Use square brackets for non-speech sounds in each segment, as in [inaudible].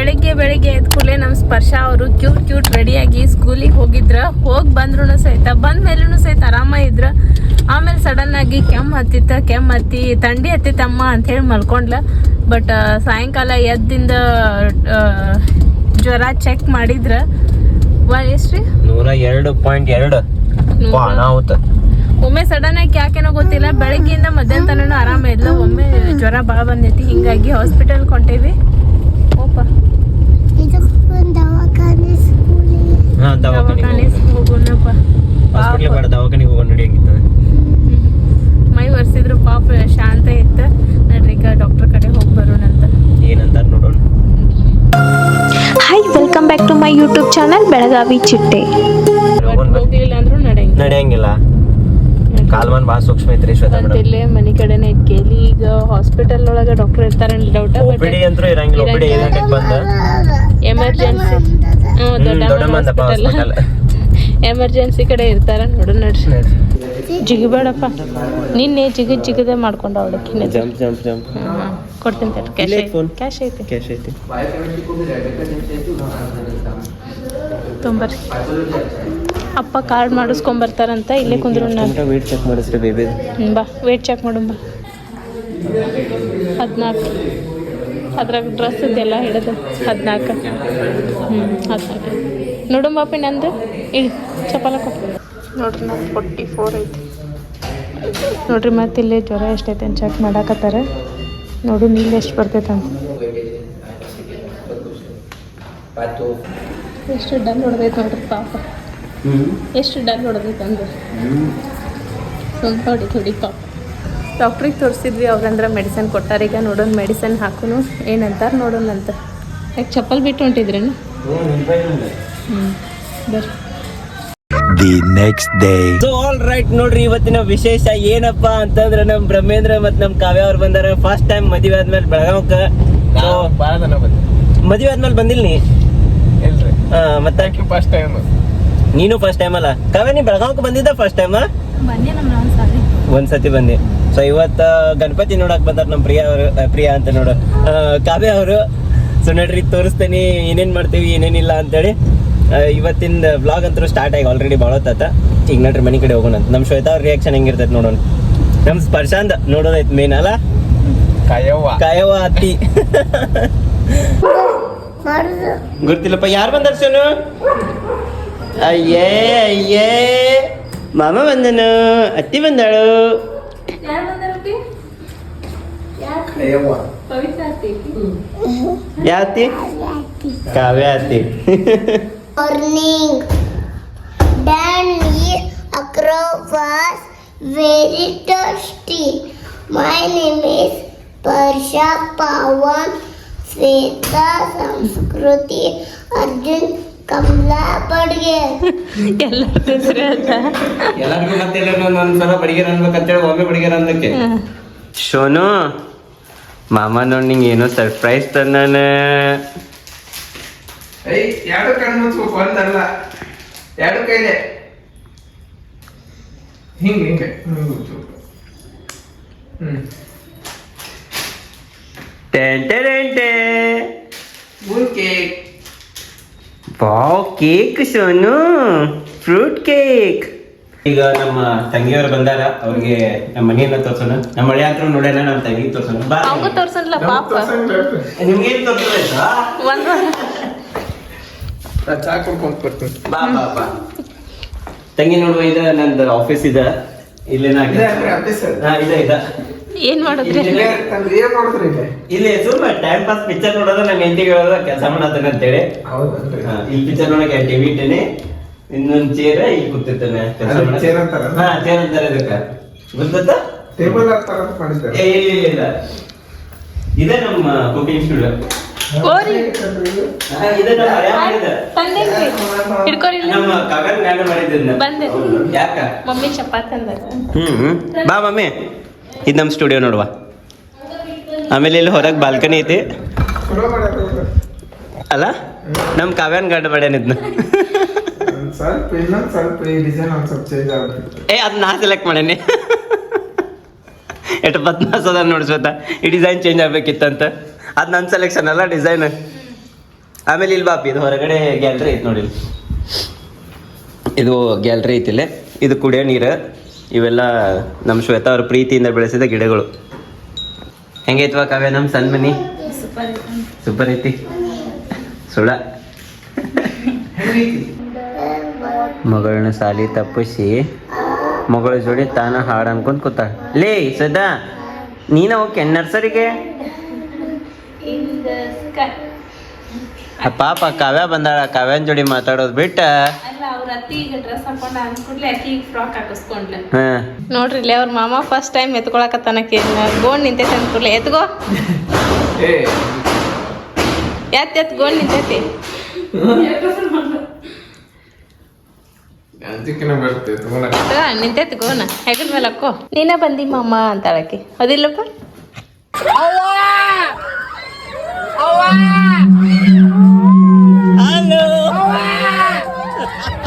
ಬೆಳಿಗ್ಗೆ ಬೆಳಿಗ್ಗೆ ಎದ್ದ ಕೂಡಲೇ ನಮ್ಮ ಸ್ಪರ್ಶ ಅವರು ಕ್ಯೂಟ್ ಕ್ಯೂಟ್ ರೆಡಿಯಾಗಿ ಸ್ಕೂಲಿಗೆ ಹೋಗಿದ್ರ. ಹೋಗಿ ಬಂದ್ರು ಸಹಿತ ಬಂದ ಮೇಲೂ ಸಹಿತ ಆರಾಮ ಇದ್ರ. ಆಮೇಲೆ ಸಡನ್ ಆಗಿ ಕೆಮ್ಮು ಹತ್ತಿತ್ತ ಕೆಮ್ಮು ಹತ್ತಿ ಥಂಡಿ ಹತ್ತಿತ್ತಮ್ಮ ಅಂತ ಹೇಳಿ ಮಲ್ಕೊಂಡ್ಲ. ಬಟ್ ಸಾಯಂಕಾಲ ಎದ್ದಿಂದ ಜ್ವರ ಚೆಕ್ ಮಾಡಿದ್ರ. ಎಷ್ಟ್ರಿ? ನೂರ ಎರಡು ಪಾಯಿಂಟ್ ಎರಡು. ಒಮ್ಮೆ ಸಡನ್ ಆಗಿ ಯಾಕೆನೋ ಗೊತ್ತಿಲ್ಲ. ಬೆಳಗ್ಗೆಯಿಂದ ಮಧ್ಯಾಹ್ನ ತನಕ ಆರಾಮ ಇಲ್ಲ ಒಮ್ಮೆ ಜ್ವರ ಭಾಳ ಬಂದೈತಿ. ಹಿಂಗಾಗಿ ಹಾಸ್ಪಿಟಲ್ ಕೊಂಟೇವಿ ಓಪ ಇದಕ್ಕೊಂದು ದವಾಖಾನೆ ಸ್ಕೂಲಿಗೆ ಹಾ ದವಾಖಾನೆ ಹೋಗೋಣಪ್ಪ. ಪಾಪ. ಬೇಡ ದವಾಖಾನಿಗೆ ಹೋಗೋಣ ನೋಡಿ ಹೆಂಗಿರ್ತದೆ. ಮೈ ಒರೆಸಿದ್ರು ಪಾಪ ಶಾಂತ ಇತ್ತು. ನಡ್ರಿ ಈಗ ಡಾಕ್ಟರ್ ಕಡೆ ಹೋಗಿ ಬರೋಣಂತ ಏನಂತಾರ ನೋಡೋಣ. Hi welcome back to my YouTube channel Belagavi ಚಿಟ್ಟೆ. ಹೋಗ್ಲಿಲ್ಲ ಅಂದ್ರೂ ನಡೆಯಂಗಿಲ್ಲ. ನಡೆಯಂಗಿಲ್ಲ. ಕಾಲ್ಮನ್ ಬಹಳ ಸೂಕ್ಷ್ಮ ಐತ್ರಿ ಶ್ವೇತಾ ಮೇಡಮ್? ಇಲ್ಲೇ ಮನಿ ಕಡೆನೆ ಕೇಳಿ. ಈಗ ಹಾಸ್ಪಿಟಲ್ ಒಳಗ ಡಾಕ್ಟರ್ ಇರ್ತಾರ ಡೌಟ್ ಒ ಬಟ್ ಪಿ ಅಂತೂ ಇರಂಗಿಲ್ಲ ಓಪಿಡಿ ಪಿ ಡಿ ಬಂದ. ಎಮರ್ಜೆನ್ಸಿ ಹ್ಞೂ ದೊಡ್ಡ ಮಂದಪ್ಪ ಹಾಸ್ಪಿಟಲ್ ಎಮರ್ಜೆನ್ಸಿ ಕಡೆ ಇರ್ತಾರ ನೋಡು ನಡ್ರಿ. ಜಿಗಿಬೇಡಪ್ಪ. ನಿನ್ನೆ ಜಿಗಿ ಜಿಗದೆ ಮಾಡ್ಕೊಂಡ ಅವಳಕ್ಕೆ ಜಂಪ್ ಜಂಪ್ ಜಂಪ್ ಕೊಡ್ತೀನಿ ತಡ್ರಿ ಕ್ಯಾಶ್ ಐತಿ. ಕ್ಯಾಶ್ ಐತಿ. ಕ್ಯಾಶ್ ಐತಿ. ತೊಂಬರ್ರಿ. ಅಪ್ಪ ಕಾರ್ಡ್ ಮಾಡಿಸ್ಕೊಂಬರ್ತಾರಂತ ಇಲ್ಲೇ ಕುಂದ್ರು ನಾನು. ವೇಟ್ ಚೆಕ್ ಮಾಡಿಸ್ರಿ ಬೇಬಿ ಬಾ ವೇಟ್ ಚೆಕ್ ಮಾಡು ಬಾ. ಹದಿನಾಲ್ಕು. ಅದ್ರಾಗ ಡ್ರೆಸ್ ಇದೆಲ್ಲ ಹಿಡಿದು ಹದಿನಾಲ್ಕು. ಹ್ಞೂ ಹದಿನಾಲ್ಕು. ನೋಡು ಬಾಪಿ ನಂದು ಇಳಿ ಚಪ್ಪಲ ಕೊಟ್ಟು ನೋಡ್ರಿ ನಾನು ಫೋರ್ಟಿ ಫೋರ್ ಐತಿ. ನೋಡ್ರಿ ಮತ್ತೆ ಇಲ್ಲಿ ಜ್ವರ ಎಷ್ಟೈತೆ ಅಂತ ಚೆಕ್ ಮಾಡಾಕತ್ತಾರ. ನೋಡು ನೀಲ್ ಎಷ್ಟು ಬರ್ತೈತೆ ಅಂತ. ಎಷ್ಟು ಡನ್ ಹೊಡೆದೈತೆ ನೋಡ್ರಿ ಪಾಪ. ಎಷ್ಟು ಡಲ್ ಹೊಡೆದೈತೆ ಅಂದ್ರೆ ಸ್ವಲ್ಪ ಹೊಡಿ ಥೋಡಿ ಪಾಪ. ಡಾಕ್ಟ್ರಿಗೆ ತೋರಿಸಿದ್ವಿ ಅವ್ರಂದ್ರೆ ಮೆಡಿಸನ್ ಕೊಟ್ಟಾರ ಈಗ ನೋಡೋಣ ಮೆಡಿಸನ್ ಹಾಕೋನು ಏನಂತಾರ ನೋಡೋಣ ಅಂತ. ಯಾಕೆ ಚಪ್ಪಲ್ ಬಿಟ್ಟು ಹೊಂಟಿದ್ರೇನು? ಹ್ಞೂ ಬರ್ರಿ. The next day so all right ನೋಡ್ರಿ ಇವತ್ತಿನ ವಿಶೇಷ ಏನಪ್ಪಾ ಅಂತಂದ್ರೆ ನಮ್ ಬ್ರಹ್ಮೇಂದ್ರ ಮತ್ ನಮ್ ಕಾವ್ಯ ಅವ್ರು ಬಂದಾರ. ಫಸ್ಟ್ ಟೈಮ್ ಮದುವೆ ಆದ್ಮೇಲೆ ಬೆಳಗಾವಕ್ಕ ಮದುವೆ ಆದ್ಮೇಲೆ ಬಂದಿಲ್ಲ ನೀ ಇಲ್ರಿ ಮತ್ತೆ ಫಸ್ಟ್ ಟೈಮ್ ನೀನು ಫಸ್ಟ್ ಟೈಮ್ ಅಲ್ಲ? ಕಾವ್ಯ ನೀ ಬೆಳಗಾವಕ್ಕೆ ಬಂದಿದ್ದ ಫಸ್ಟ್ ಟೈಮ್ ಒಂದ್ಸತಿ ನಮ್ಮ ನಾವು ಸಾರಿ. ಒಂದ್ ಸತಿ ಬಂದಿ. ಸೊ ಇವತ್ತು ಗಣಪತಿ ನೋಡಕ್ ಬಂದಾರ ನಮ್ಮ ಪ್ರಿಯಾ ಅವರು ಪ್ರಿಯಾ ಅಂತ ನೋಡು. ಕಾವೆ ಕಾವ್ಯ ಅವರು ಸೊ ನೋಡ್ರಿ ತೋರಿಸ್ತೇನೆ ಏನೇನು ಮಾಡ್ತೀವಿ ಏನೇನಿಲ್ಲ ಅಂತೇಳಿ. ಹೇಳಿ ಇವತ್ತಿನ ಬ್ಲಾಗ್ ಅಂತೂ ಸ್ಟಾರ್ಟ್ ಆಗಿ ಆಲ್ರೆಡಿ ಭಾಳ ಹೊತ್ತಾತ ಈಗ ನೋಡ್ರಿ ಮನೆ ಕಡೆ ಹೋಗೋಣ ಅಂತ. ನಮ್ ಶ್ವೇತಾ ಅವ್ರ ರಿಯಾಕ್ಷನ್ ಹೆಂಗಿರ್ತೈತೆ ನೋಡೋಣ. ನಮ್ ಸ್ಪರ್ಶಾಂದ ನೋಡೋದೈತೆ ಮೇನ್ ಅಲ್ಲ? ಕಾಯವ್ವ. ಕಾಯವ ಅತ್ತಿ. [laughs] ಗೊತ್ತಿಲ್ಲಪ್ಪ ಯಾರು ಬಂದಾರ ಸೋನು ಅಯ್ಯೇ ಅಯ್ಯೇ ಮಾಮ ಬಂದನು ಅತ್ತಿ ಬಂದಾಳು ಯಾರು ಬಂದಾರಪ್ಪಿ ಕಾಯವ್ವ ಪವಿತ್ರ ಅತ್ತಿ ಯಾವ ಅತ್ತಿ ಕಾವ್ಯ ಅತ್ತಿ morning. Danny Akro was very thirsty. My name is Parsha Pawan Sveta Samskruti Arjun ಹೆಸರು ಹೇಳ್ತಾ? ಎಲ್ಲರಿಗೂ ಮತ್ತೆ ಒಂದ್ಸಲ ಬಡಿಗೆರ ಅನ್ಬೇಕಂತೇಳಿ ಒಮ್ಮೆ ಬಡಿಗೆರ ಶೋನು ಮಾಮ ನೋಡಿ ನಿಂಗೆ ಏನೋ ಸರ್ಪ್ರೈಸ್ ತಂದಾನ ಎರಡು ಕಣ್ಣು ಮುಚ್ಬೇಕು ಒಂದಲ್ಲ ಎರಡು ಕೈಲೆ. ಹಿಂಗೆ ಹಿಂಗೆ ಹಿಂಗೆ ಮುಚ್ಬೇಕು ಹ್ಮ್. Ten ten ಟೆ cake. Wow cake Sonu. Fruit cake. ಈಗ ನಮ್ಮ ತಂಗಿಯವರು ಬಂದಾರ ಅವ್ರಿಗೆ ನಮ್ಮ ಮನೆಯನ್ನ ತೋರ್ಸೋಣ. ನಮ್ಮ ಮಳೆ ಅಂತ ನೋಡ್ಯಾನ ನಮ್ಮ ತಂಗಿ ತೋರ್ಸೋಣ. ಬಾ. ಅವಂಗೂ ತೋರ್ಸಲ್ಲ ಪಾಪ? ನಿಮ್ಗೇನು ನಾ ಚಾ ಕುಡ್ಕೊಂಡ್ ಬರ್ತೀನಿ. ಬಾ ಬಾ ಬಾ. ತಂಗಿ ನೋಡುವ ಇದ ನಂದು ಆಫೀಸ್ ಇದೆ. ಇಲ್ಲಿ ಇದ ಇದ office ಅದು? ಇದೆ ಇದೆ. ಏನ್ ಮಾಡಿದ್ರಿ? ಇಲ್ಲಿ- ಸುಮ್ಮನೆ ಏನ್ ನೋಡಿದ್ರಿ ಇಲ್ಲಿ? ಇಲ್ಲಿ ಸುಮ್ಮ ಟೈಮ್ ಪಾಸ್ ಪಿಕ್ಚರ್ ನೋಡೋದು ನಂಗೆ ಹೆಂಡತಿಗೆ ಹೇಳೋದು ಕೆಲಸ ಮಾಡತ್ತೇನೆ ಅಂತೇಳಿ. ಇಲ್ಲಿ ಪಿಕ್ಚರ್ ನೋಡಕ್ಕೆ ಟಿವಿ ಇಟ್ಟೇನೆ. ಇನ್ನೊಂದ್ ಚೇರ್ ಇಲ್ಲಿ ಕೂತಿರ್ತೇನೆ ಕೆಲಸ ಹಾ ಚೇರ್ ಅಂತಾರೆ ಇದಕ್ಕೆ ಗೊತ್ತಾ ಟೇಬಲ್ ಹಾಕ್ತಾರ ಅಂತ ಮಾಡಿದ್ದಾರೆ? ಏ ಇಲ್ಲ ಇಲ್ಲ ಇಲ್ಲ. ಇದೇ ನಮ್ಮ ಕುಕಿಂಗ್ ಸ್ಟುಡಿಯೋ ಕೋರಿ. ಇದೆ? ನಮ್ಮ ಹಳೆ ಮಾಡಿದ ತಂದೇನ್ರಿ ಹಿಡ್ಕೊರಿಲ್ಲ ನಮ್ಮ ಕಾಕನ್ ಗಂಡ ಮಾಡಿದ್ದ ಬಂದೆ. ಯಾಕ? ಮಮ್ಮಿ ಚಪಾತಿ ಅಂದ ಹ್ಮ್. ಬಾ ಮಮ್ಮಿ. ಇದು ನಮ್ಮ ಸ್ಟುಡಿಯೋ ನೋಡುವ. ಆಮೇಲೆ ಇಲ್ಲಿ ಹೊರಗೆ ಬಾಲ್ಕನಿ ಐತಿ. ಅಲ್ಲ? ನಮ್ಮ ಕಾವ್ಯನ್ ಗಡ್ ಮಾಡ್ಯಾನ ಇದ್ನ. ಏ, ಅದು ನಾ ಸೆಲೆಕ್ಟ್ ಮಾಡೇನಿ. ಎಷ್ಟು ಬದ್ಮಾಸ್ ಅದ ನೋಡ್ಸ್ಬೇಕ ಈ ಡಿಸೈನ್ ಚೇಂಜ್ ಆಗ್ಬೇಕಿತ್ತಂತ. ಅದು ನನ್ನ ಸೆಲೆಕ್ಷನ್ ಅಲ್ಲ ಡಿಸೈನ್ ಆಮೇಲೆ ಇಲ್ಲಿ ಬಾಪಿ, ಇದು ಹೊರಗಡೆ ಗ್ಯಾಲ್ರಿ ಐತಿ ನೋಡಿ. ಇದು ಗ್ಯಾಲ್ರಿ ಐತಿಲ್ಲೇ ಇದು ಕುಡಿಯೋ ನೀರು. ಇವೆಲ್ಲ ನಮ್ಮ ಶ್ವೇತಾ ಅವ್ರ ಪ್ರೀತಿಯಿಂದ ಬೆಳೆಸಿದ ಗಿಡಗಳು. ಹೆಂಗೈತ್ವಾ ಕಾವ್ಯ ನಮ್ಮ ಸಣ್ಣ ಮನಿ? ಸೂಪರ್ ಐತಿ ಸುಳ. ಮಗಳನ್ನ ಸಾಲಿ ತಪ್ಪಿಸಿ, ಮಗಳ ಜೋಡಿ ತಾನ ಹಾಡ ಅನ್ಕೊಂಡ್ ಕೂತಾಳ ಲೇ ಸದಾ ನೀನ ಓಕೆ ನರ್ಸರಿಗೆ? ಪಾಪ ಕಾವ್ಯ ಬಂದಾಳ. ಕಾವ್ಯನ ಜೋಡಿ ಮಾತಾಡೋದು ಬಿಟ್ಟ. ಅವ್ರ ಅತ್ತಿಗೆ ಡ್ರೆಸ್ ಹಾಕೊಂಡ ಫ್ರಾಕ್ ಹಾಕಿಸ್ಕೊಂಡ್ಲೆ. ಹಾ. ನೋಡ್ರಿ ಇಲ್ಲಿ ಅವ್ರ ಮಾಮ ಫಸ್ಟ್ ಟೈಮ್ ಎತ್ಕೊಳಕತ್ತಾನಕ್ಕೆ ಗೋಣ್ ನಿಂತೈತೆ ಅನ್ಕೂಡ್ಲೆ ಎತ್ಕೋ. ಏ. ಎತ್ ಎತ್ ಗೋಣ್ ನಿಂತೈತಿ. ನಿಂತೈತಿ ಗೋಣ ಹೆಗಲ ಮೇಲೆ ಹಾಕೋ. ನೀನ ಬಂದಿ ಮಾಮ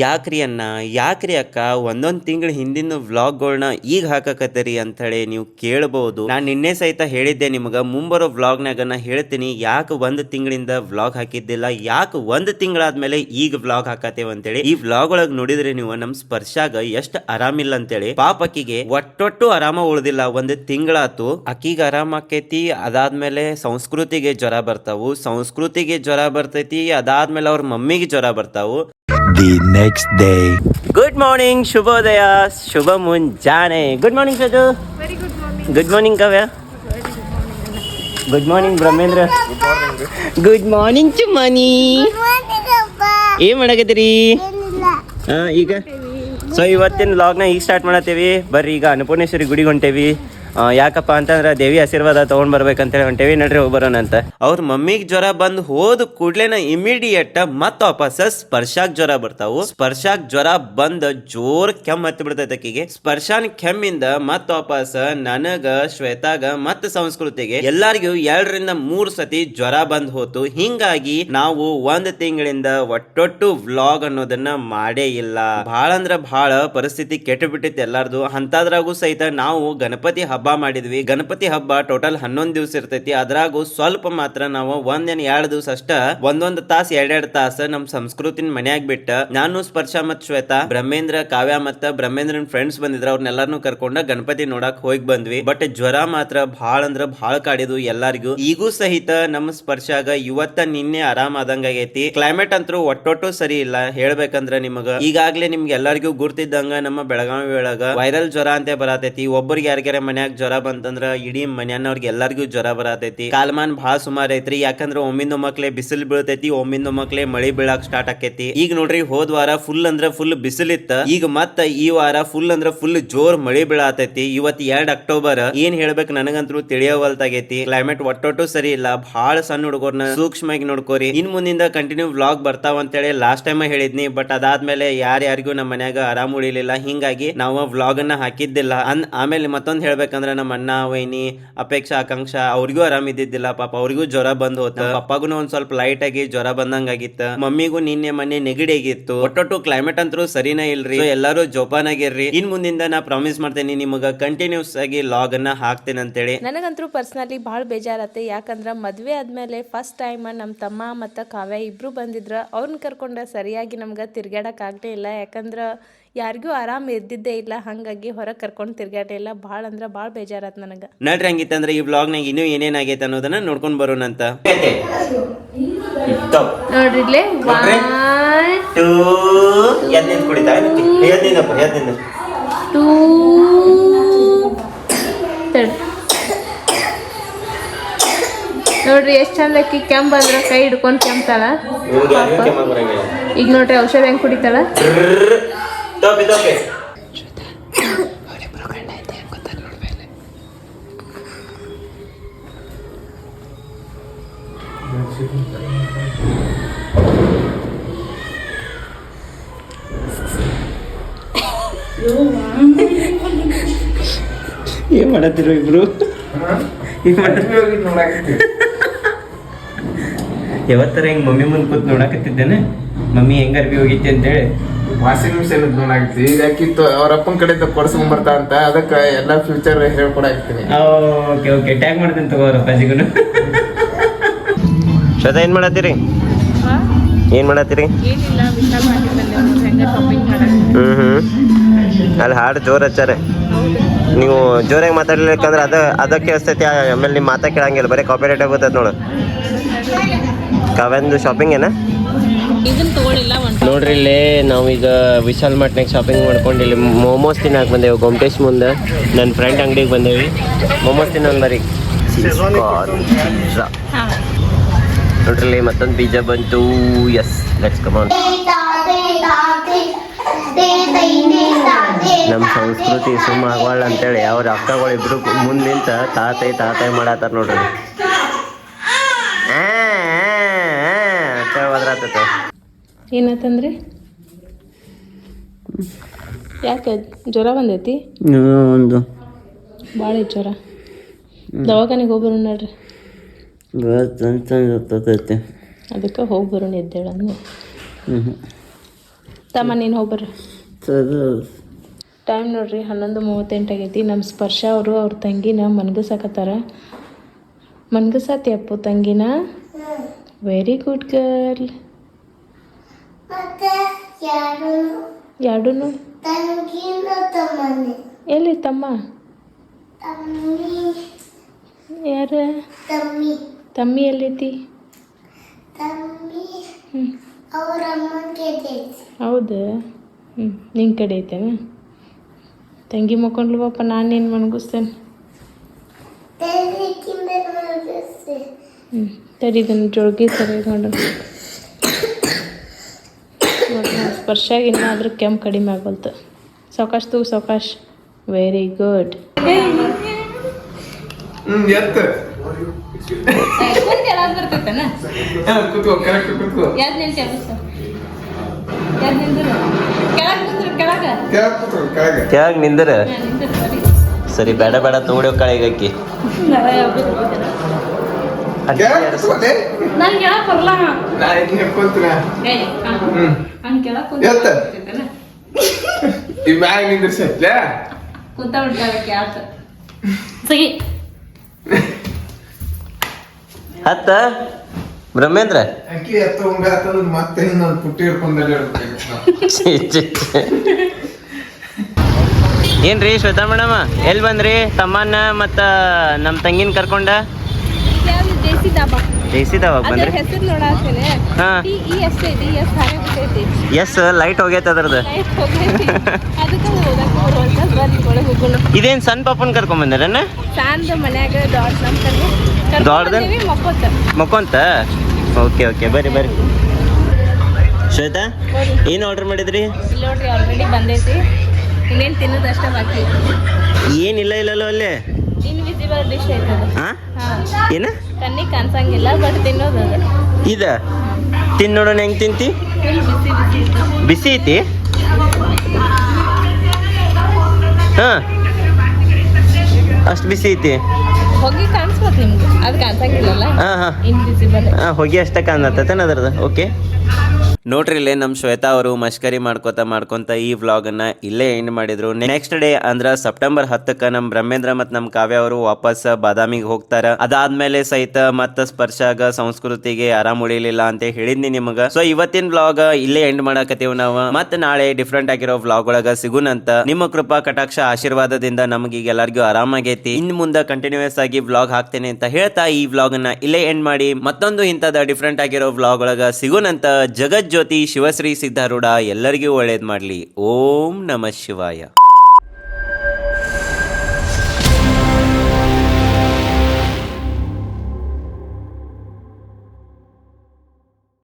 ಯಾಕ್ರಿ ಅನ್ನ ಯಾಕ್ರಿ ಅಕ್ಕ? ಒಂದೊಂದ್ ತಿಂಗಳ ಹಿಂದಿನ ವ್ಲಾಗ್ಗಳನ್ನ ಈಗ ಹಾಕಕತ್ತೀರಿ ಹೇಳಿ ನೀವು ಕೇಳಬಹುದು ನಾನ್ ನಿನ್ನೆ ಸಹಿತ ಹೇಳಿದ್ದೆ ನಿಮಗ. ಮುಂಬರೋ ವ್ಲಾಗ್ನಾಗ ನಾ ಹೇಳ್ತೀನಿ, ಯಾಕೆ ಒಂದ್ ತಿಂಗಳಿಂದ ವ್ಲಾಗ್ ಹಾಕಿದ್ದಿಲ್ಲ, ಯಾಕೆ ಒಂದ್ ತಿಂಗಳಾದ್ಮೇಲೆ ಈಗ ವ್ಲಾಗ್ ಹಾಕತ್ತೇವ ಅಂತೇಳಿ ಈ ವ್ಲಾಗ್ ಒಳಗ್ ನೋಡಿದ್ರೆ ನೀವು ನಮ್ ಸ್ಪರ್ಶಾಗ ಎಷ್ಟ್ ಆರಾಮಿಲ್ಲ ಅಂತೇಳಿ ಪಾಪ ಅಕ್ಕಿಗೆ ಒಟ್ಟೊಟ್ಟು ಆರಾಮ ಉಳ್ದಿಲ್ಲ, ಒಂದ್ ತಿಂಗಳಾತು. ಅಕ್ಕಿಗೆ ಆರಾಮ ಆಕೈತಿ, ಅದಾದ್ಮೇಲೆ ಸಂಸ್ಕೃತಿಗೆ ಜ್ವರ ಬರ್ತಾವು. ಸಂಸ್ಕೃತಿಗೆ ಜ್ವರ ಬರ್ತೈತಿ, ಅದಾದ್ಮೇಲೆ ಅವ್ರ ಮಮ್ಮಿಗೆ ಜ್ವರ ಬರ್ತಾವು. The next day. Good morning ಶುಭೋದಯ ಶುಭ ಮುಂಜಾನೆ good morning Saju good morning Kavya good morning Brahmendra good morning ಚುಮ್ಮನಿ ಏನ್ ಮಾಡಕತ್ತೀರಿ? ಹಾ ಈಗ? ಸೊ ಇವತ್ತಿನ ಲಾಗ್ನ ಈಗ ಸ್ಟಾರ್ಟ್ ಮಾಡತ್ತೀವಿ. ಬರ್ರಿ ಈಗ ಅನ್ನಪೂರ್ಣೇಶ್ವರಿ ಗುಡಿಗೆ ಹೊಂಟೇವಿ. ಯಾಕಪ್ಪ ಅಂತಂದ್ರೆ ದೇವಿ ಆಶೀರ್ವಾದ ತಗೊಂಡ್ ಬರ್ಬೇಕಂತೇಳಿ ಹೊಂಟೇವಿ ನಡ್ರಿ, ಹೋಗಿ ಅಂತ. ಅವ್ರ ಮಮ್ಮಿಗ್ ಜ್ವರ ಬಂದ್ ಹೋದ ಕೂಡ್ಲೇನ ಇಮಿಡಿಯೇಟ್ ಮತ್ತ ವಾಪಸ್ ಸ್ಪರ್ಶಾಕ್ ಜ್ವರ ಬರ್ತಾವು. ಸ್ಪರ್ಶಾಕ್ ಜ್ವರ ಬಂದ ಜೋರ್ ಕೆಮ್ಮ ಹತ್ತಿ ಬಿಡ್ತೈತೆ ಆಕಿಗೆ ಸ್ಪರ್ಶಾನ್ ಕೆಮ್ಮಿಂದ ಮತ್ತ ವಾಪಸ್ ನನಗ, ಶ್ವೇತಾಗ ಮತ್ತ ಸಂಸ್ಕೃತಿಗೆ ಎಲ್ಲಾರಿಗೂ ಎರಡರಿಂದ ಮೂರ್ ಸತಿ ಜ್ವರ ಬಂದ್ ಹೋತು. ಹಿಂಗಾಗಿ ನಾವು ಒಂದ್ ತಿಂಗಳಿಂದ ಒಟ್ಟೊಟ್ಟು ವ್ಲಾಗ್ ಅನ್ನೋದನ್ನ ಮಾಡೇ ಇಲ್ಲ. ಬಹಳ ಅಂದ್ರ ಬಹಳ ಪರಿಸ್ಥಿತಿ ಕೆಟ್ಟ ಬಿಟ್ಟಿತ್ತು ಎಲ್ಲಾರ್ದು. ಅಂತದ್ರಾಗೂ ಸಹಿತ ನಾವು ಗಣಪತಿ ಹಬ್ಬ ಮಾಡಿದ್ವಿ. ಗಣಪತಿ ಹಬ್ಬ ಟೋಟಲ್ ಹನ್ನೊಂದು ದಿವಸ ಇರ್ತೈತಿ. ಅದ್ರಾಗೂ ಸ್ವಲ್ಪ ಮಾತ್ರ ನಾವು ಒಂದೇನ್ ಎರಡು ದಿವಸ ಅಷ್ಟ ಒಂದೊಂದ್ ತಾಸ್, ಎರಡೆರಡ್ ತಾಸ ನಮ್ ಸಂಸ್ಕೃತಿನ ಮನ್ಯಾಗ ಬಿಟ್ಟ ನಾನು, ಸ್ಪರ್ಶ ಮತ್ ಶ್ವೇತಾ, ಬ್ರಹ್ಮೇಂದ್ರ, ಕಾವ್ಯ ಮತ್ತ ಬ್ರಹ್ಮೇಂದ್ರನ್ ಫ್ರೆಂಡ್ಸ್ ಬಂದಿದ್ರ. ಅವ್ರನ್ನೆಲ್ಲಾರ್ನು ಕರ್ಕೊಂಡ ಗಣಪತಿ ನೋಡಕ್ ಹೋಗಿ ಬಂದ್ವಿ. ಬಟ್ ಜ್ವರ ಮಾತ್ರ ಬಹಳ ಅಂದ್ರ ಬಹಳ ಕಾಡಿದ್ವು ಎಲ್ಲಾರಿಗೂ. ಈಗೂ ಸಹಿತ ನಮ್ಮ ಸ್ಪರ್ಶಾಗ ಇವತ್ತ ನಿನ್ನೆ ಆರಾಮ್ ಆದಂಗ ಕ್ಲೈಮೇಟ್ ಅಂತೂ ಒಟ್ಟೊಟ್ಟು ಸರಿ ಇಲ್ಲ. ಹೇಳ್ಬೇಕಂದ್ರ ನಿಮಗ. ಈಗಾಗ್ಲೇ ನಿಮ್ಗೆ ಎಲ್ಲರಿಗೂ ಗುರ್ತಿದ್ದಂಗ ನಮ್ಮ ಬೆಳಗಾವಿ ಒಳಗ ವೈರಲ್ ಜ್ವರ ಅಂತ ಬರತೈತಿ. ಒಬ್ಬರಿಗೆ ಯಾರಿಗಾರ ಮನ್ಯಾಗ ಜ್ವರ ಬಂತಂದ್ರ ಇಡೀ ಮನ್ಯಾನವ್ರಿಗೆ ಎಲ್ಲರಿಗೂ ಜ್ವರ ಬರತೈತಿ. ಕಾಲ್ಮಾನ್ ಭಾಳ ಸುಮಾರು ಐತ್ರಿ, ಯಾಕಂದ್ರ ಒಮ್ಮಿಂದ ಮಕ್ಳೆ ಬಿಸಿಲು ಬೀಳತೈತಿ, ಒಮ್ಮಿಂದ ಮಕ್ಳೆ ಮಳಿ ಬೀಳಾಕ್ ಸ್ಟಾರ್ಟ್ ಆಕೈತಿ. ಈಗ ನೋಡ್ರಿ, ಹೋದ್ ವಾರ ಫುಲ್ ಅಂದ್ರ ಫುಲ್ ಬಿಸಿಲಿತ್ತ ಈಗ ಮತ್ತ ಈ ವಾರ ಫುಲ್ ಅಂದ್ರ ಫುಲ್ ಜೋರ್ ಮಳಿ ಬೀಳತೈತಿ. ಇವತ್ ಎರಡ್ ಅಕ್ಟೋಬರ್, ಏನ್ ಹೇಳ್ಬೇಕು ನನಗಂತೂ ತಿಳಿಯವಲ್ತಾಗೈತಿ. ಕ್ಲೈಮೇಟ್ ಒಟ್ಟೊಟ್ಟು ಸರಿ ಇಲ್ಲ ಬಹಳ ಸಣ್ಣ ಹುಡುಗರ್ನ ಸೂಕ್ಷ್ಮವಾಗಿ ನೋಡ್ಕೋರಿ. ಇನ್ ಮುಂದಿಂದ ಕಂಟಿನ್ಯೂ ವ್ಲಾಗ್ ಬರ್ತಾವ ಅಂತೇಳಿ ಲಾಸ್ಟ್ ಟೈಮ್ ಹೇಳಿದ್ನಿ ಬಟ್ ಅದಾದ್ಮೇಲೆ ಯಾರ್ಯಾರಿಗೂ ನಮ್ಮ ಮನ್ಯಾಗ ಆರಾಮ್ ಉಳಿಲಿಲ್ಲ. ಹಿಂಗಾಗಿ ನಾವು ವ್ಲಾಗ್ ಅನ್ನ ಹಾಕಿದ್ದಿಲ್ಲ. ಅಂದ್ ಆಮೇಲೆ ಮತ್ತೊಂದ್ ಹೇಳ್ಬೇಕಂದ್ರ ನಮ್ಮ ಅಣ್ಣ ವೈನಿ ಅಪೇಕ್ಷಾ ಆಕಾಂಕ್ಷ ಅವ್ರಿಗೂ ಆರಾಮ್ ಇದ್ದಿದ್ದಿಲ್ಲ ಪಾಪ ಅವ್ರಿಗೂ ಜ್ವರ ಬಂದ್ ಹೋತ. ಪಪ್ಪಾಗೂ ಒಂದ್ ಸ್ವಲ್ಪ ಲೈಟ್ ಆಗಿ ಜ್ವರ ಬಂದಂಗ ಆಗಿತ್ತ ಮಮ್ಮಿಗೂ ನಿನ್ನೆ ಮೊನ್ನೆ ನೆಗಡಿ ಆಗಿತ್ತು. ಒಟ್ಟೊಟ್ಟು ಕ್ಲೈಮೇಟ್ ಅಂತರೂ ಸರಿನೇ ಇಲ್ರಿ. ಎಲ್ಲರೂ ಜೋಪಾನ್ ಆಗಿರ್ರಿ ಇನ್ ಮುಂದಿಂದ ನಾ ಪ್ರಾಮಿಸ್ ಮಾಡ್ತೇನೆ ನಿಮಗ ಕಂಟಿನ್ಯೂಸ್ ಆಗಿ ಲಾಗ್ ಅನ್ನ ಹಾಕ್ತೇನೆ ಅಂತೇಳಿ. ನನಗಂತೂ ಪರ್ಸನಲಿ ಬಹಳ ಬೇಜಾರತ್ತೆ. ಯಾಕಂದ್ರ ಮದ್ವೆ ಆದ್ಮೇಲೆ ಫಸ್ಟ್ ಟೈಮ್ ನಮ್ಮ ತಮ್ಮ ಮತ್ತು ಕಾವ್ಯ ಇಬ್ರು ಬಂದಿದ್ರ ಅವ್ರನ್ನ ಕರ್ಕೊಂಡ ಸರಿಯಾಗಿ ನಮ್ಗೆ ಆಗ್ಲೇ ಇಲ್ಲ. ಯಾಕಂದ್ರೆ ಯಾರಿಗೂ ಆರಾಮ್ ಇದ್ದಿದ್ದೇ ಇಲ್ಲ ಹಾಗಾಗಿ ಹೊರಗೆ ಕರ್ಕೊಂಡು ತಿರ್ಗಾಟ ಇಲ್ಲ. ಭಾಳ ಅಂದ್ರೆ ಭಾಳ ಬೇಜಾರತ್ ನನಗೆ. ನಡ್ರಿ ಹಂಗಿತ್ತಂದ್ರೆ ಈ ಬ್ಲಾಗ್ನಾಗ ಇನ್ನೂ ಏನೇನಾಗೈತೆ ಅನ್ನೋದನ್ನ ನೋಡ್ಕೊಂಡ್ ಬರೋಣ ಅಂತ. ನೋಡ್ರಿ ಇಲ್ಲೇ ಟೂ ನೋಡ್ರಿ ಎಷ್ಟು ಚಂದ ಅಕ್ಕಿ ಕೆಂಪ್ ಅಂದ್ರ ಕೈ ಹಿಡ್ಕೊಂಡು ಬರಂಗಿಲ್ಲ. ಈಗ ನೋಡ್ರಿ ಔಷಧ ಹೆಂಗ್ ಕುಡಿತಾಳ? ತಪ್ಪಿ ತಪ್ಪಿ ಏನ್ ಮಾಡತ್ತಿರೋ ಇಬ್ರು? ಏನ್ ಮಾಡತ್ತೀರಿ? ಯಾವತ್ತರ ಹಿಂಗ್ ಮಮ್ಮಿ ಮುಂದ್ ಕೂತ್ ನೋಡಕತ್ತಿದ್ದೇನೆ? ಮಮ್ಮಿ ಹೆಂಗ್ ಅರ್ಬಿ ಹೋಗಿತ್ತೆ ಅಂತೇಳಿ. ವಾಷಿಂಗ್ ಮಿಷಿನ್ ನೋಡಾಕ್ತಿ ಈಗ ಆಕಿತ್ತು ಅವ್ರ ಅಪ್ಪನ ಕಡೆಯಿಂದ ಕೊಡ್ಸ್ಕೊಂಡ್ ಬರ್ತಾ ಅಂತ. ಅದಕ್ಕೆ ಎಲ್ಲ ಫ್ಯೂಚರ್ ಹೇಳ್ಕೊಡಾಕ್ತೀನಿ ಓಕೆ ಓಕೆ. ಟ್ಯಾಗ್ ಮಾಡ್ತೀನಿ ತಗೋರಪ್ಪ ಜಿಗುನು ಶ್ವೇತಾ ಏನ್ ಮಾಡತ್ತೀರಿ? ಏನು ಮಾಡತ್ತೀರಿ? ಹ್ಞೂ ಹ್ಮ್ ಹ್ಮ್. ಅಲ್ಲಿ ಹಾಡು ಜೋರ್ ಹಚ್ಚಾರೆ. ನೀವು ಜೋರಾಗಿ ಮಾತಾಡ್ಲಿಕ್ಕಂದ್ರೆ ಅದ ಅದಕ್ಕೆ ಕೇಳಿಸ್ತೈತಿ ಆಮೇಲೆ ನಿಮ್ಮ ಮಾತಾ ಕೇಳಂಗಿಲ್ಲ. ಬರೀ ಕಾಪಿರೇಟ್ ಆಗುತ್ತೆ ನೋಡು. ಕಾವ್ಯಂದು ಶಾಪಿಂಗ್ ಏನ? ಇದನ್ನ ತಗೊಳಿಲ್ಲ ಒಂದ್ ನೋಡ್ರಿ ಇಲ್ಲಿ ನಾವೀಗ ವಿಶಾಲ್ ಮಾರ್ಟ್ನಾಗ ಶಾಪಿಂಗ್ ಮಾಡ್ಕೊಂಡು ಇಲ್ಲಿ ಮೋಮೋಸ್ ತಿನ್ನಕ್ಕೆ ಬಂದೇವು. ಗೊಮ್ಟೇಶ್ ಮುಂದೆ ನನ್ನ ಫ್ರೆಂಡ್ ಅಂಗಡಿಗೆ ಬಂದೇವಿ. ಮೋಮೋಸ್ ತಿನ್ನೋಣ ಬರೀ. ನೋಡ್ರಿ ಇಲ್ಲಿ ಮತ್ತೊಂದು ಬೀಜ ಬಂತು. ಎಸ್ ಲೆಟ್ಸ್ ಕಮಾನ್ ನಮ್ಮ ಸಂಸ್ಕೃತಿ ಸುಮ್ಮ ಆಗವಾಳ ಅಂತೇಳಿ. ಅವ್ರ ಅಕ್ಕಗಳು ಇಬ್ರು ಮುಂದೆ ನಿಂತ ತಾತೈ ತಾತೈ ಮಾಡತ್ತಾರ ನೋಡ್ರಿ. ಏನತ್ತಂದ್ರಿ ಯಾಕೆ ಜ್ವರ ಬಂದೈತಿ? ಒಂದು. ಭಾಳ ಐತಿ ಜ್ವರ. ದವಾಖಾನಿಗೆ ಹೋಗಿ ಬರೋಣ ನೋಡ್ರಿ. ಗೊತ್ತೈತೆ ಅದಕ್ಕೆ ಹೋಗಿ ಬರೋಣ ಎದ್ದೇಳ ತಮ್ಮ ನೀನು ಹೋಗಿ ಬರ್ರಿ. ಟೈಮ್ ನೋಡ್ರಿ ಹನ್ನೊಂದು ಮೂವತ್ತೆಂಟು ಆಗೈತಿ. ನಮ್ಮ ಸ್ಪರ್ಶ ಅವರು ಅವ್ರ ತಂಗಿನ ಮನ್ಗಸಾಕತ್ತಾರ. ಮನ್ಗಸಾತಿ ಅಪ್ಪು ತಂಗಿನ. ವೆರಿ ಗುಡ್ ಗರ್ಲ್ ಮತ್ತೆ ತಂಗಿನ ತಮ್ಮನೆ. ಎಲ್ಲಿ ತಮ್ಮ? ತಮ್ಮಿ. ಯಾರ? ತಮ್ಮಿ. ತಮ್ಮಿ ಎಲ್ಲೈತಿ? ತಮ್ಮಿ. ಹ್ಞೂ ಅವ್ರ ಹೌದಾ. ಹ್ಞೂ ನಿನ್ನ ಕಡೆ ಐತೇನ? ತಂಗಿ ಮಕ್ಕೊಂಡ್ಲವಪ್ಪ ನಾನೇನು ಮನ್ಗಿಸ್ತೇನೆ? ತರಿ ಮಲಗಿಸಿ ಹ್ಞೂ ಸರಿ ಇದನ್ನು ಜೋಳ್ಗಿ ಸ್ಪರ್ಶಾಗ ಇನ್ನಾದ್ರೂ ಕೆಮ್ಮು ಕಡಿಮೆ ಆಗೋಲ್ತು ಸಾವಕಾಶ ತೂ ಸಾವಕಾಶ. ವೆರಿ ಗುಡ್ ಕೆಳಗೆ ನಿಂದ್ರು. ಸರಿ. ಬೇಡ ಬೇಡ ತೋಡಿ ಕಳಿಗಾಕಿ ಕೆಳಗ್ ಕೂತ್ಕೋಲೆ ನಂಗೆ ಕೆಳಗೆ ಬರಲ್ಲ ನಾನು ಇಲ್ಲಿ ಕೆಳಗೆ ಎತ್ತ. ಕುಂತ ಈ ಬ್ಯಾಗ್ ನಿಂದ್ರಿಸೈತ್ಲೆ ಕುಂತ ಬಿಡ್ತಾಳಕ್ಕೆ ಆತ ಸಗಿ. ಹತ್ತ ಬ್ರಹ್ಮೇಂದ್ರ? ಅಕ್ಕಿ ಎತ್ತ ಉಂಗ ಮತ್ತೆ ಇನ್ನೊಂದು ಪುಟ್ಟಿ ಹಿಡ್ಕೊಂಡಲ್ಲಿ ಇಡ್ಬೇಕು ಛೀ, ಛೀ, ಛೀ. ಏನ್ರಿ ಶ್ವೇತಾ ಮೇಡಮ್? ಎಲ್ಲಿ ಬಂದ್ರಿ? ತಮ್ಮನ್ನ ಮತ್ತ ನಮ್ಮ ತಂಗಿನ ಕರ್ಕೊಂಡ? ದೇಸಿ ದಾಬಾ? ಜೈಸಿದವಾಗ ಅದ್ರ ಬಂದ್ರಿ? ಹೆಸರು ಹಾ. ಎಸ್ ಐತಿ ಎಸ್ ಹಾಗೆ ಬಿಟ್ಟೈತಿ. ಎಸ್ ಲೈಟ್ ಹೋಗೈತೆ ಅದ್ರದ್ದು. ಲೈಟ್ ಹೋಗೈತಿ. ಅದಕ್ಕೆ ಓದಕ್ಕೆ ಬರುವಂತ ಬರ್ರಿ ಒಳಗೆ ಹೋಗೋಣ ಇದೇನ್ ಸಣ್ಣ ಪಾಪನ್ ಕರ್ಕೊಂಡ್ ಬಂದಿರನ? ಸಾಂದ ಮನ್ಯಾಗ ದೊಡ್ಡ ನಮ್ಮ ಕಡೆ ದೊಡ್ಡದ? ಮಕ್ಕೋತ. ಮಕ್ಕೊಂತ? ಓಕೆ ಓಕೆ ಬರ್ರಿ ಬರ್ರಿ. ಶ್ವೇತಾ ಏನು ಆರ್ಡರ್ ಮಾಡಿದ್ರಿ? ಇಲ್ಲಿ ನೋಡ್ರಿ ಆಲ್ರೆಡಿ ಬಂದೈತಿ. ಇನ್ನೇನು ತಿನ್ನೋದಷ್ಟೇ ಬಾಕಿ. ಏನಿಲ್ಲ ಇಲ್ಲಲ್ಲ ಅಲ್ಲೇ. ಇನ್ವಿಸಿಬಲ್ ಡಿಶ್ ಹಾ. ಏನ? ಕಣ್ಣಿಗೆ ಕಾಣಿಸಂಗಿಲ್ಲ ಬಟ್ ತಿನ್ನೋದು ಇದ? ತಿನ್ ನೋಡೋಣ ಹೆಂಗ್ ತಿಂತಿ? ಬಿಸಿ ಐತಿ? ಹಾ. ಅಷ್ಟು ಬಿಸಿ ಐತಿ? ಹೋಗಿ ಕಾಣಿಸ್ಬೇಕು ನಿಮ್ಗೆ. ಅದು ಕಾಣಿಸಂಗಿಲ್ಲಲ್ಲ? ಹಾ ಹಾ. ಹೊಗೆ ಅಷ್ಟ ಕಾಣತ್ತೇನ ಅದ್ರದ್ದು? ಓಕೆ ನೋಡ್ರಿ ಇಲ್ಲೇ ನಮ್ಮ ಶ್ವೇತಾ ಅವರು ಮಷ್ಕರಿ ಮಾಡ್ಕೋತ ಮಾಡ್ಕೊಂತ ಈ ವ್ಲಾಗನ್ನ ಇಲ್ಲೇ ಎಂಡ್ ಮಾಡಿದ್ರು. ನೆಕ್ಸ್ಟ್ ಡೇ ಅಂದ್ರ ಸೆಪ್ಟೆಂಬರ್ ಹತ್ತಕ್ಕ ನಮ್ಮ ಬ್ರಹ್ಮೇಂದ್ರ ಮತ್ತು ನಮ್ಮ ಕಾವ್ಯ ಅವರು ವಾಪಸ್ ಬಾದಾಮಿಗೆ ಹೋಗ್ತಾರ. ಅದಾದ್ಮೇಲೆ ಸಹಿತ ಮತ್ತ ಸ್ಪರ್ಶಾಗ ಸಂಸ್ಕೃತಿಗೆ ಆರಾಮ್ ಉಳಿಲಿಲ್ಲ ಅಂತ ಹೇಳಿದ್ನಿ ನಿಮಗ. ಸೊ ಇವತ್ತಿನ ವ್ಲಾಗ್ ಇಲ್ಲೇ ಎಂಡ್ ಮಾಡಾಕತ್ತೀವಿ ನಾವು. ಮತ್ತೆ ನಾಳೆ ಡಿಫ್ರೆಂಟ್ ಆಗಿರೋ ವ್ಲಾಗ್ ಒಳಗ ಸಿಗುನಂತ ನಿಮ್ಮ ಕೃಪಾ ಕಟಾಕ್ಷ ಆಶೀರ್ವಾದದಿಂದ ನಮಗೆ ಎಲ್ಲರಿಗೂ ಆರಾಮಾಗೈತಿ ಇನ್ ಮುಂದೆ ಕಂಟಿನ್ಯೂಸ್ ಆಗಿ ವ್ಲಾಗ್ ಹಾಕ್ತೇನೆ ಅಂತ ಹೇಳ್ತಾ ಈ ವ್ಲಾಗ್ ಅನ್ನ ಇಲ್ಲೇ ಎಂಡ್ ಮಾಡಿ ಮತ್ತೊಂದು ಇಂಥದ ಡಿಫ್ರೆಂಟ್ ಆಗಿರೋ ವ್ಲಾಗ್ ಒಳಗ ಸಿಗುನಂತ ಜಗಜ್ಯೋತಿ ಶಿವಶ್ರೀ ಸಿದ್ಧಾರೂಢ ಎಲ್ಲರಿಗೂ ಒಳ್ಳೇದು ಮಾಡಲಿ. ಓಂ ನಮಃ ಶಿವಾಯ.